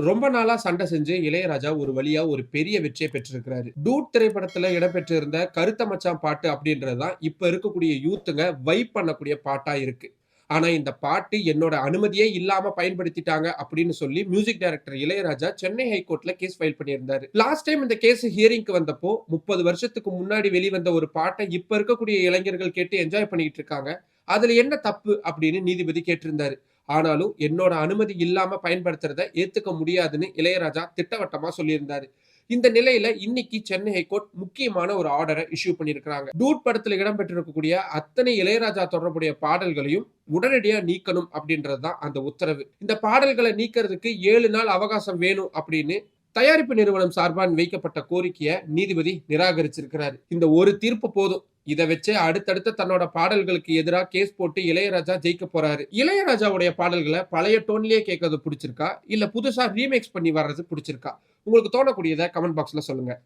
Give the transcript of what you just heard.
ரொம்ப நாளா சண்டை செஞ்சு இளையராஜா ஒரு வழியா ஒரு பெரிய வெற்றியை பெற்றிருக்கிறாரு. டூட் திரைப்படத்துல இடம்பெற்றிருந்த கருத்த மச்சான் பாட்டு அப்படின்றது தான் இப்ப இருக்கக்கூடிய யூத்துங்க வைப் பண்ணக்கூடிய பாட்டா இருக்கு. ஆனா இந்த பாட்டு என்னோட அனுமதியே இல்லாம பயன்படுத்திட்டாங்க அப்படின்னு சொல்லி மியூசிக் டைரக்டர் இளையராஜா சென்னை ஹைகோர்ட்ல கேஸ் ஃபைல் பண்ணியிருந்தாரு. லாஸ்ட் டைம் இந்த கேஸ் ஹியரிங்க்கு வந்தப்போ முப்பது வருஷத்துக்கு முன்னாடி வெளிவந்த ஒரு பாட்டை இப்ப இருக்கக்கூடிய இளைஞர்கள் கேட்டு என்ஜாய் பண்ணிட்டு இருக்காங்க. அதுல என்ன தப்பு அப்படின்னு நீதிபதி கேட்டிருந்தாரு. ஆனாலும் என்னோட அனுமதி இல்லாம பயன்படுத்துறத ஏத்துக்க முடியாதுன்னு இளையராஜா திட்டவட்டமா சொல்லியிருந்தாரு. இந்த நிலையில இன்னைக்கு சென்னை ஹைகோர்ட் முக்கியமான ஒரு ஆர்டரை இஷ்யூ பண்ணியிருக்கிறாங்க. டூட் படத்துல இடம்பெற்றிருக்கக்கூடிய அத்தனை இளையராஜா தொடர்புடைய பாடல்களையும் உடனடியா நீக்கணும் அப்படின்றது தான் அந்த உத்தரவு. இந்த பாடல்களை நீக்கிறதுக்கு ஏழு நாள் அவகாசம் வேணும் அப்படின்னு தயாரிப்பு நிறுவனம் சார்பான் வைக்கப்பட்ட கோரிக்கையை நீதிபதி நிராகரிச்சிருக்கிறார். இந்த ஒரு தீர்ப்பு போதும். இதை வச்சு அடுத்தடுத்த தன்னோட பாடல்களுக்கு எதிராக கேஸ் போட்டு இளையராஜா ஜெயிக்க போறாரு. இளையராஜாவுடைய பாடல்களை பழைய டோன்லயே கேட்கறது பிடிச்சிருக்கா? இல்ல புதுசா ரீமேக்ஸ் பண்ணி வர்றது பிடிச்சிருக்கா? உங்களுக்கு தோணக்கூடியதை கமெண்ட் பாக்ஸ்ல சொல்லுங்க.